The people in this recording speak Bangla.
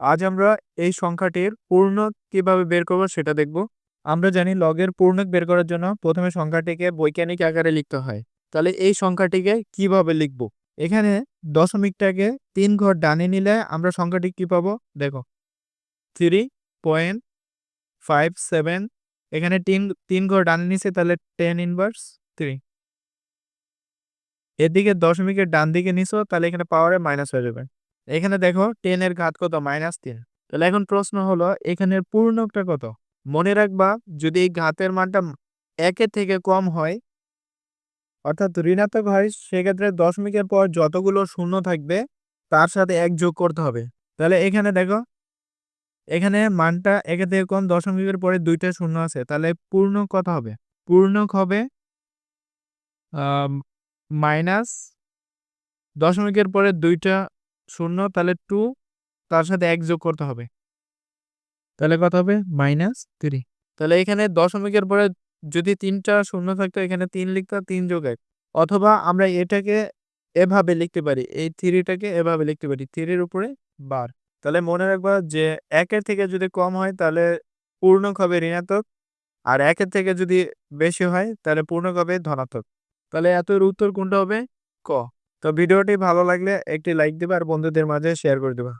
আজ আমরা এই সংখ্যাটির পূর্ণ কীভাবে বের করব সেটা দেখব। আমরা জানি লগের পূর্ণক বের করার জন্য প্রথমে সংখ্যাটিকে বৈজ্ঞানিক আকারে লিখতে হয়। তাহলে এই সংখ্যাটিকে কীভাবে লিখব? এখানে দশমিকটাকে তিন ঘর ডানে নিলে আমরা সংখ্যাটি কি পাবো? দেখো থ্রি পয়েন্ট ফাইভ সেভেন এখানে তিন তিন ঘর ডানে নিছে, তাহলে টেন ইনভার্স থ্রি এদিকে দশমিকের ডান দিকে নিছো, তাহলে এখানে পাওয়ারে মাইনাস হয়ে যাবে। এখানে দেখো টেন এর ঘাত কত? মাইনাস তিন। তাহলে এখন প্রশ্ন হলো, এখানের পূর্ণকটা কত? মনে রাখবা, যদি এই ঘাতের মানটা একের থেকে কম হয়, অর্থাৎ ঋণাত্মক হয়, সেক্ষেত্রে দশমিকের পর যতগুলো শূন্য থাকবে, তার সাথে এক যোগ করতে হবে। তাহলে এখানে দেখো, এখানে মানটা একের থেকে কম, দশমিকের পরে দুইটা শূন্য আছে। তাহলে পূর্ণ কত হবে? পূর্ণক হবে মাইনাস দশমিকের পরে দুইটা শূন্য তাহলে টু তার সাথে এক যোগ করতে হবে। তাহলে কত হবে? মাইনাস থ্রি তাহলে এখানে দশমিকের পরে যদি তিনটা শূন্য থাকতো এখানে তিন লিখতো তিন যোগ এক। অথবা আমরা এটাকে এভাবে লিখতে পারি এই থ্রিটাকে এভাবে লিখতে পারি থ্রির উপরে বার তাহলে মনে রাখবা যে একের থেকে যদি কম হয় তাহলে পূর্ণক হবে ঋণাত্মক আর একের থেকে যদি বেশি হয় তাহলে পূর্ণক হবে ধনাত্মক। তাহলে এতর উত্তর কোনটা হবে? ক। তো ভিডিওটি ভালো লাগলে একটি লাইক দিবা আর বন্ধুদের মাঝে শেয়ার করে দিবা।